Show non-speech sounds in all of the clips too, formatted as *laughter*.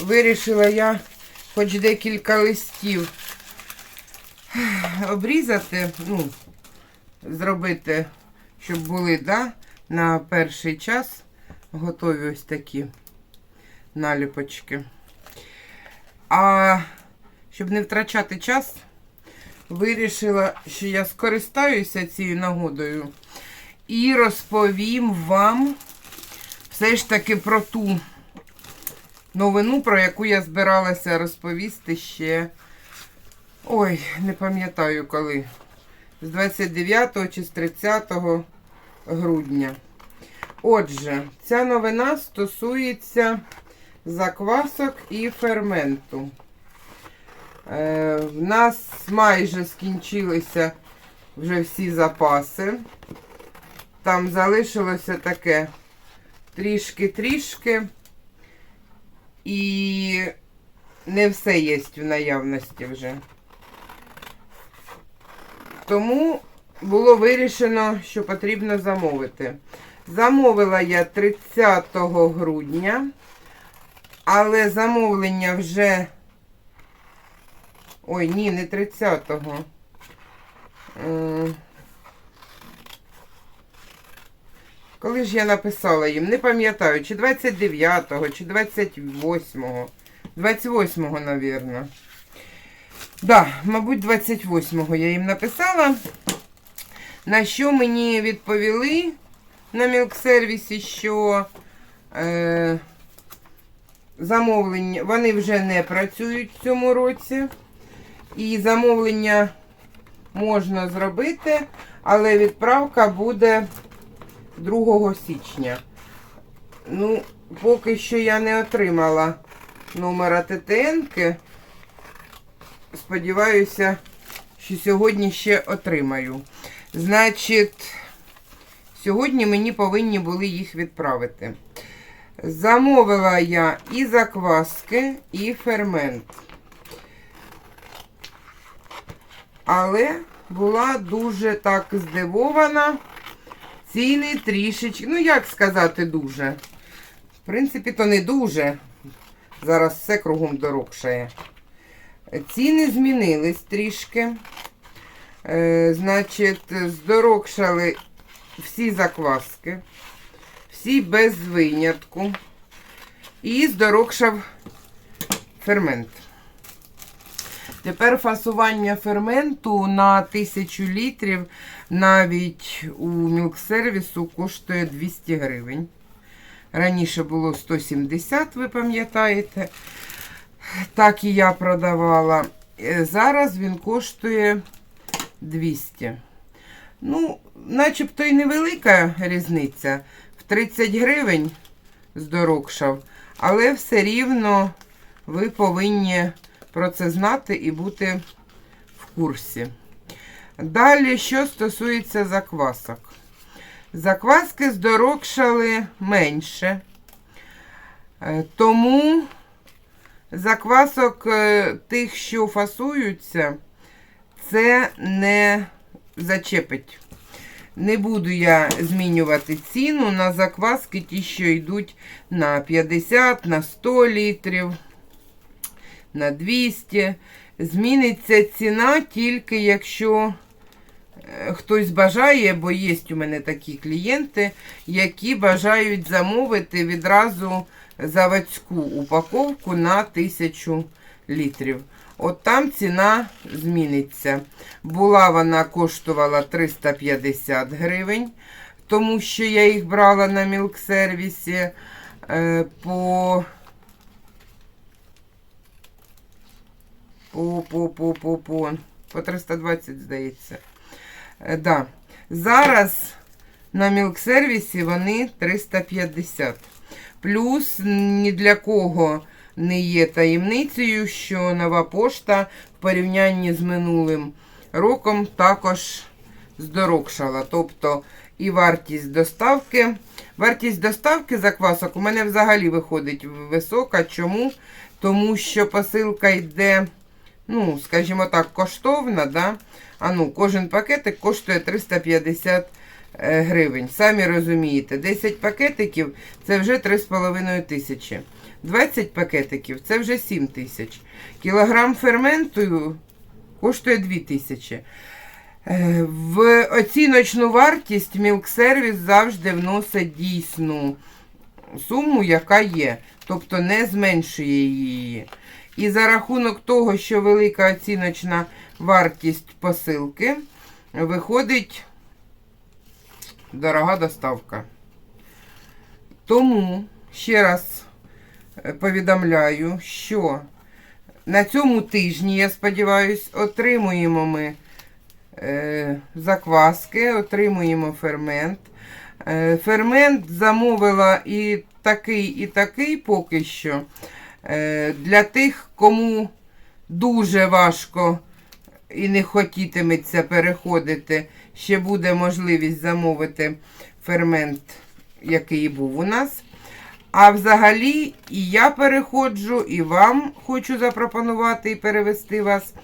Вирішила я хоч декілька листів обрізати, ну, зробити, щоб були, да, на перший час готові ось такі наліпочки. А щоб не втрачати час, вирішила, що я скористаюся цією нагодою і розповім вам все ж таки про ту новину, про яку я збиралася розповісти ще. Ой, не пам'ятаю коли. З 29 чи з 30 грудня. Отже, ця новина стосується заквасок і ферменту. Е, в нас майже скінчилися вже всі запаси. Там залишилося таке трішки-трішки. І не все є в наявності вже. Тому було вирішено, що потрібно замовити. Замовила я 30 грудня, але замовлення вже. Ой, ні, не 30-го. Е, Коли ж я написала їм, не пам'ятаю, чи 29-го, чи 28-го. 28-го, навірно. Да, мабуть, 28-го я їм написала. На що мені відповіли на мілксервісі, що е, замовлення, вони вже не працюють в цьому році. І замовлення можна зробити, але відправка буде 2 січня. Ну, поки що я не отримала номера ТТНки. Сподіваюся, що сьогодні ще отримаю. Значить, сьогодні мені повинні були їх відправити. Замовила я і закваски, і фермент. Але була дуже так здивована. Ціни трішечки, ну як сказати, дуже. В принципі, то не дуже. Зараз все кругом дорогшає. Ціни змінились трішки. Е, значить, здорогшали всі закваски, всі без винятку. І здорогшав фермент. Тепер фасування ферменту на 1000 літрів навіть у мілксервісу коштує 200 гривень. Раніше було 170, ви пам'ятаєте. Так і я продавала. Е, Зараз він коштує 200. Ну, начебто і невелика різниця. В 30 гривень здорожчав, але все рівно ви повинні про це знати і бути в курсі. Далі, що стосується заквасок. Закваски здорожчали менше. Е, Тому заквасок е, тих, що фасуються, це не зачепить. Не буду я змінювати ціну на закваски, ті, що йдуть на 50, на 100 літрів, на 200. Зміниться ціна тільки якщо е, хтось бажає, бо є у мене такі клієнти, які бажають замовити відразу заводську упаковку на 1000 літрів. От там ціна зміниться. Була вона коштувала 350 гривень, тому що я їх брала на мілксервісі е, по по, по, по, по, по, по 320, здається. Е, да. Зараз на мілксервісі вони 350. Плюс ні для кого не є таємницею, що нова пошта в порівнянні з минулим роком також здорожчала. Тобто і вартість доставки. Вартість доставки заквасок у мене взагалі виходить висока. Чому? Тому що посилка йде, ну, скажімо так, коштовна. Да? А ну, кожен пакетик коштує 350 е, гривень. Самі розумієте, 10 пакетиків це вже 3,5 тисячі. 20 пакетиків це вже 7 тисяч. Кілограм ферменту коштує 2 тисячі. Е, В оціночну вартість Service завжди вносить дійсну суму, яка є, тобто не зменшує її. І за рахунок того, що велика оціночна вартість посилки, виходить дорога доставка. Тому ще раз повідомляю, що на цьому тижні, я сподіваюся, отримуємо ми е, закваски, отримуємо фермент. Е, фермент замовила і такий, і такий поки що. Е, для тих, кому дуже важко і не хотітиметься переходити, ще буде можливість замовити фермент, який був у нас. А взагалі, і я переходжу, і вам хочу запропонувати і перевести вас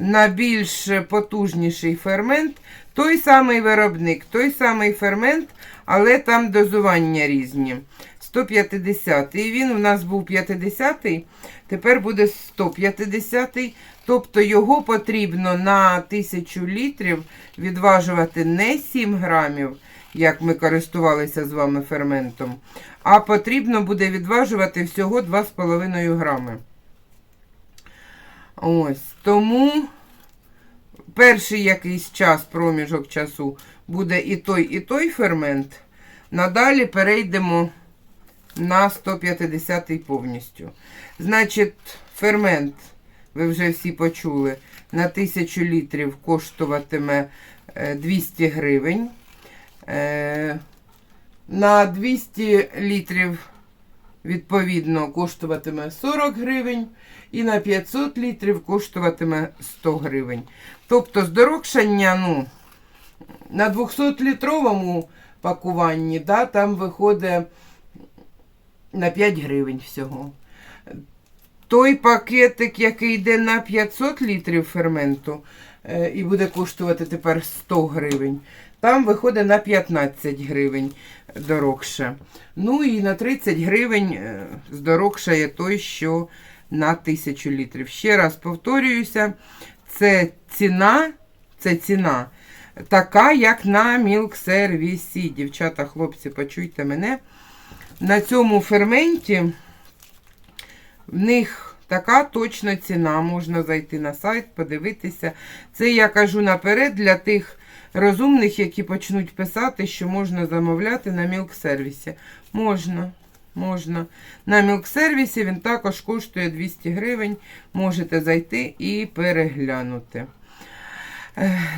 на більш потужніший фермент. Той самий виробник, той самий фермент, але там дозування різні. 150 І він у нас був 50-й, тепер буде 150-й. Тобто його потрібно на 1000 літрів відважувати не 7 грамів, як ми користувалися з вами ферментом, а потрібно буде відважувати всього 2,5 грами. Ось, тому перший якийсь час, проміжок часу, буде і той, і той фермент. Надалі перейдемо на 150 повністю. Значить, фермент, ви вже всі почули, на 1000 літрів коштуватиме е, 200 гривень. Е, На 200 літрів, відповідно, коштуватиме 40 гривень. І на 500 літрів коштуватиме 100 гривень. Тобто здорожчання, ну, на 200-літровому пакуванні, да, там виходить на 5 гривень всього. Той пакетик, який йде на 500 літрів ферменту, і буде коштувати тепер 100 гривень, там виходить на 15 гривень дорогше. Ну і на 30 гривень е, здорожчає той, що на 1000 літрів. Ще раз повторююся, це ціна, це ціна така, як на Milk сервісі. Дівчата, хлопці, почуйте мене. На цьому ферменті в них така точна ціна. Можна зайти на сайт, подивитися. Це я кажу наперед для тих розумних, які почнуть писати, що можна замовляти на Milk сервісі. Можна. Можна. На мілк-сервісі він також коштує 200 гривень. Можете зайти і переглянути.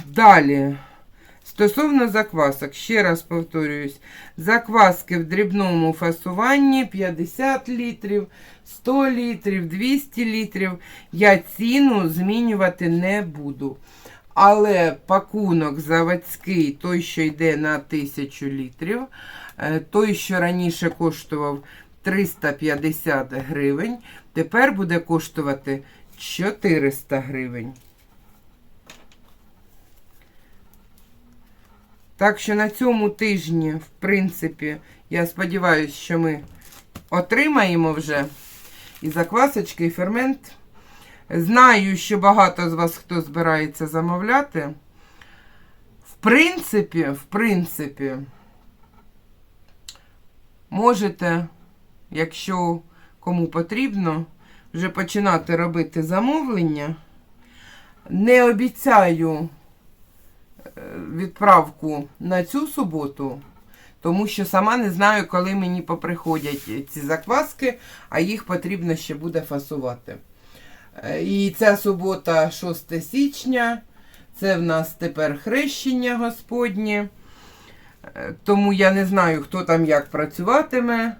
Далі. Стосовно заквасок, ще раз повторююсь, закваски в дрібному фасуванні 50 літрів, 100 літрів, 200 літрів. Я ціну змінювати не буду. Але пакунок заводський, той, що йде на 1000 літрів, е, той, що раніше коштував 350 гривень, тепер буде коштувати 400 гривень. Так що на цьому тижні, в принципі, я сподіваюся, що ми отримаємо вже і заквасочки, і фермент. Знаю, що багато з вас хто збирається замовляти. В принципі, в принципі, можете, якщо кому потрібно, вже починати робити замовлення. Не обіцяю відправку на цю суботу, тому що сама не знаю, коли мені поприходять ці закваски, а їх потрібно ще буде фасувати. Е, І ця субота, 6 січня, це в нас тепер хрещення Господнє. Е, Тому я не знаю, хто там як працюватиме.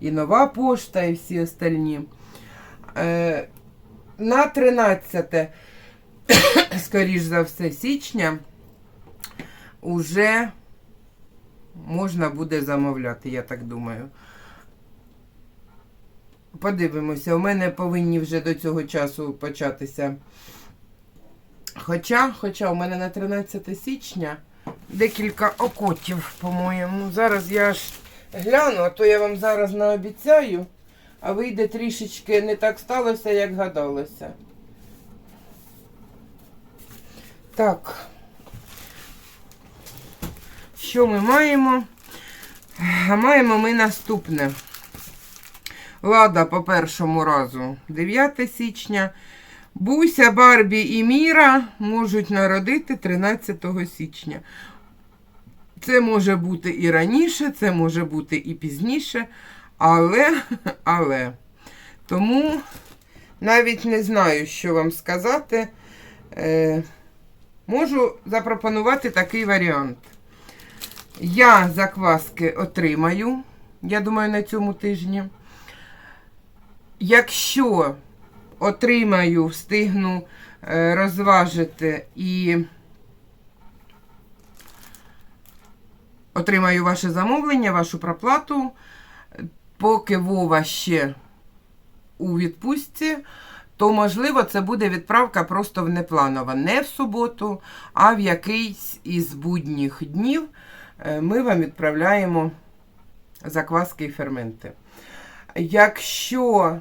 І нова пошта, і всі остальні. Е, На 13, *coughs* скоріш за все, січня уже можна буде замовляти, я так думаю. Подивимося, у мене повинні вже до цього часу початися. Хоча, хоча у мене на 13 січня декілька окотів, по-моєму. Зараз я ж гляну, а то я вам зараз наобіцяю, а вийде трішечки не так сталося, як гадалося. Так. Що ми маємо? А маємо ми наступне. Лада по першому разу 9 січня. Буся, Барбі і Міра можуть народити 13 січня. Це може бути і раніше, це може бути і пізніше, але, *laughs* але. Тому навіть не знаю, що вам сказати. Е, можу запропонувати такий варіант. Я закваски отримаю, я думаю, на цьому тижні. Якщо отримаю, встигну е, розважити і отримаю ваше замовлення, вашу проплату, поки Вова ще у відпустці, то, можливо, це буде відправка просто в непланово. Не в суботу, а в якийсь із будніх днів ми вам відправляємо закваски і ферменти. Якщо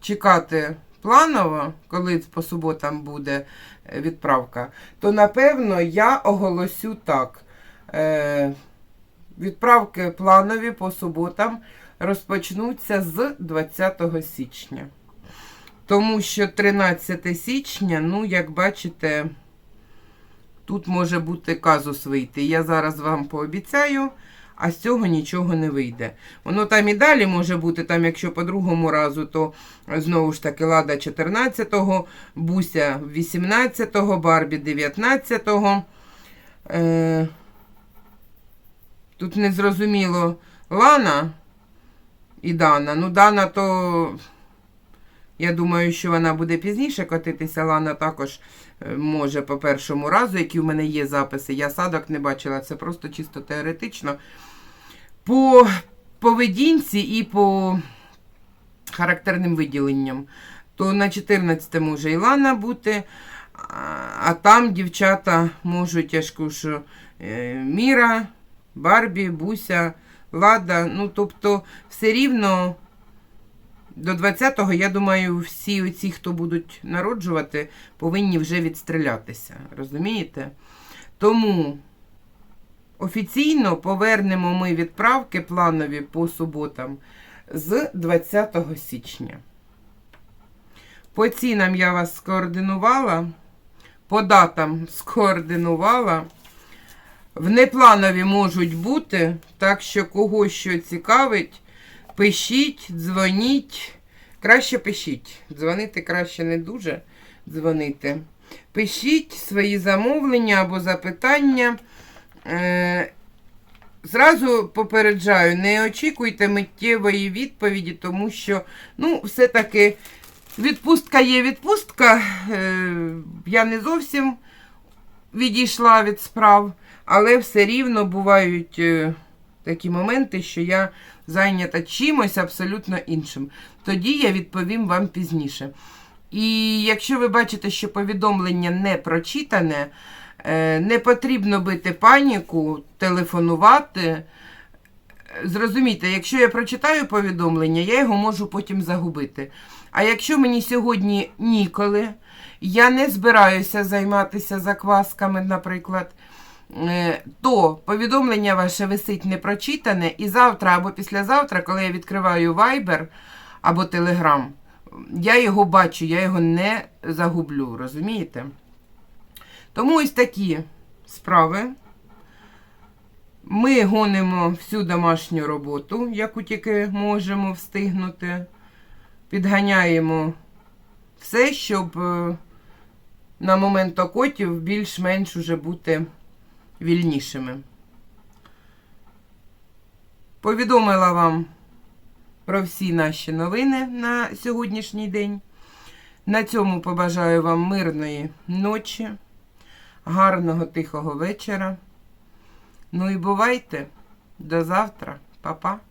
чекати планово, коли по суботам буде е, відправка, то напевно я оголосю так. Е, Відправки планові по суботам розпочнуться з 20 січня. Тому що 13 січня, ну, як бачите, тут може бути казус вийти. Я зараз вам пообіцяю, а з цього нічого не вийде. Воно там і далі може бути, там, якщо по другому разу, то знову ж таки Лада 14-го, Буся 18-го, Барбі 19-го. Е, тут незрозуміло Лана і Дана. Ну, Дана, то я думаю, що вона буде пізніше котитися. Лана також може по першому разу, які в мене є записи. Я садок не бачила, це просто чисто теоретично. По поведінці і по характерним виділенням. То на 14 може Ілана бути, а- там дівчата можуть, я ж кажу, е, Міра, Барбі, Буся, Лада. Ну, тобто, все рівно до 20-го, я думаю, всі оці, хто будуть народжувати, повинні вже відстрілятися. Розумієте? Тому офіційно повернемо ми відправки планові по суботам з 20 січня. По цінам я вас скоординувала, по датам скоординувала. В непланові можуть бути, так що кого що цікавить, пишіть, дзвоніть. Краще пишіть. Дзвонити краще не дуже дзвонити. Пишіть свої замовлення або запитання. Е, Зразу попереджаю, не очікуйте миттєвої відповіді, тому що, ну, все-таки відпустка є відпустка. Е, я не зовсім відійшла від справ, але все рівно бувають е, такі моменти, що я зайнята чимось абсолютно іншим. Тоді я відповім вам пізніше. І якщо ви бачите, що повідомлення не прочитане, е, не потрібно бити паніку, телефонувати. Зрозумійте, якщо я прочитаю повідомлення, я його можу потім загубити. А якщо мені сьогодні ніколи, я не збираюся займатися заквасками, наприклад, е, то повідомлення ваше висить непрочитане, і завтра або післязавтра, коли я відкриваю Viber або Telegram, я його бачу, я його не загублю, розумієте? Тому ось такі справи. Ми гонимо всю домашню роботу, яку тільки можемо встигнути. Підганяємо все, щоб е, на момент окотів більш-менш уже бути вільнішими. Повідомила вам про всі наші новини на сьогоднішній день. На цьому побажаю вам мирної ночі, гарного тихого вечора. Ну і бувайте. До завтра. Па-па.